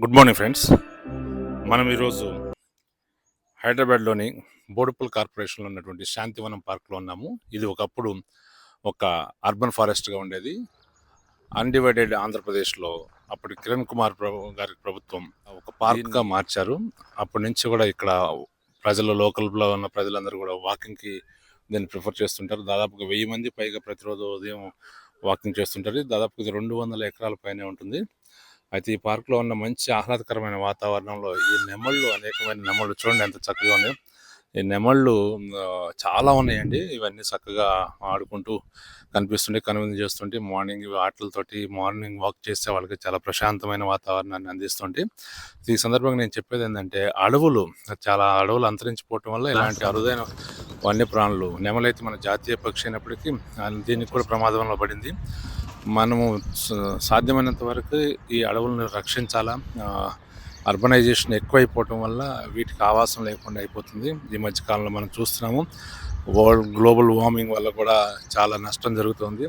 Good morning friends మనం ఈరోజు హైదరాబాద్లోని బోడుపల్ కార్పొరేషన్లో ఉన్నటువంటి శాంతివనం పార్క్లో ఉన్నాము. ఇది ఒకప్పుడు ఒక అర్బన్ ఫారెస్ట్గా ఉండేది. అన్డివైడెడ్ ఆంధ్రప్రదేశ్లో అప్పుడు కిరణ్ కుమార్ ప్రభు గారి ప్రభుత్వం ఒక పార్క్గా మార్చారు. అప్పటి నుంచి కూడా ఇక్కడ ప్రజలు లోకల్లో ఉన్న ప్రజలందరూ కూడా వాకింగ్కి దీన్ని ప్రిఫర్ చేస్తుంటారు. దాదాపుగా వెయ్యి మంది పైగా ప్రతిరోజు ఉదయం వాకింగ్ చేస్తుంటారు. దాదాపు ఇది రెండు వందల ఎకరాల పైనే ఉంటుంది. అయితే ఈ పార్కులో ఉన్న మంచి ఆహ్లాదకరమైన వాతావరణంలో ఈ నెమళ్ళు అనేకమైన నెమళ్ళు చూడండి ఎంత చక్కగా ఉన్నాయో. ఈ నెమళ్ళు చాలా ఉన్నాయండి. ఇవన్నీ చక్కగా ఆడుకుంటూ కనిపిస్తుంటే కనువిందు చేస్తుంటే మార్నింగ్ ఆటలతోటి మార్నింగ్ వాక్ చేస్తే వాళ్ళకి చాలా ప్రశాంతమైన వాతావరణాన్ని అందిస్తుంటే. ఈ సందర్భంగా నేను చెప్పేది ఏంటంటే అడవులు చాలా అడవులు అంతరించిపోవటం వల్ల ఇలాంటి అరుదైన వన్యప్రాణులు నెమలైతే మన జాతీయ పక్షి అయినప్పటికీ దీనికి కూడా ప్రమాదంలో పడింది. మనము సాధ్యమైనంత వరకు ఈ అడవులను రక్షించాలా? అర్బనైజేషన్ ఎక్కువైపోవటం వల్ల వీటికి ఆవాసం లేకుండా అయిపోతుంది. ఈ మధ్యకాలంలో మనం చూస్తున్నాము వరల్డ్ గ్లోబల్ వార్మింగ్ వల్ల కూడా చాలా నష్టం జరుగుతుంది.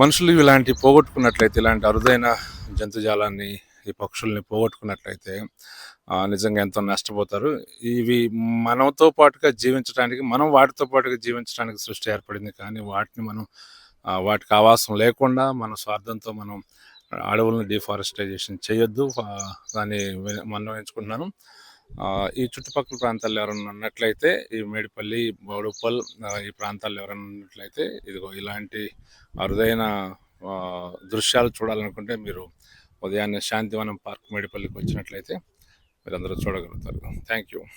మనుషులు ఇలాంటి పోగొట్టుకున్నట్లయితే ఇలాంటి అరుదైన జంతుజాలాన్ని ఈ పక్షుల్ని పోగొట్టుకున్నట్లయితే నిజంగా ఎంతో నష్టపోతారు. ఇవి మనతో పాటుగా జీవించడానికి మనం వాటితో పాటుగా జీవించడానికి సృష్టి ఏర్పడింది కానీ వాటిని మనం వాటికి ఆవాసం లేకుండా మన స్వార్థంతో మనం అడవులను డిఫారెస్టైజేషన్ చేయొద్దు. దాన్ని వి- మనవించుకుంటున్నాను ఈ చుట్టుపక్కల ప్రాంతాల్లో ఎవరైనా ఉన్నట్లయితే ఈ మేడిపల్లి బౌడుపల్ ఈ ప్రాంతాల్లో ఎవరైనా ఉన్నట్లయితే ఇదిగో ఇలాంటి అరుదైన దృశ్యాలు చూడాలనుకుంటే మీరు ఉదయాన్నే శాంతివనం పార్క్ మేడిపల్లికి వచ్చినట్లయితే మీరందరూ చూడగలుగుతారు. Thank you.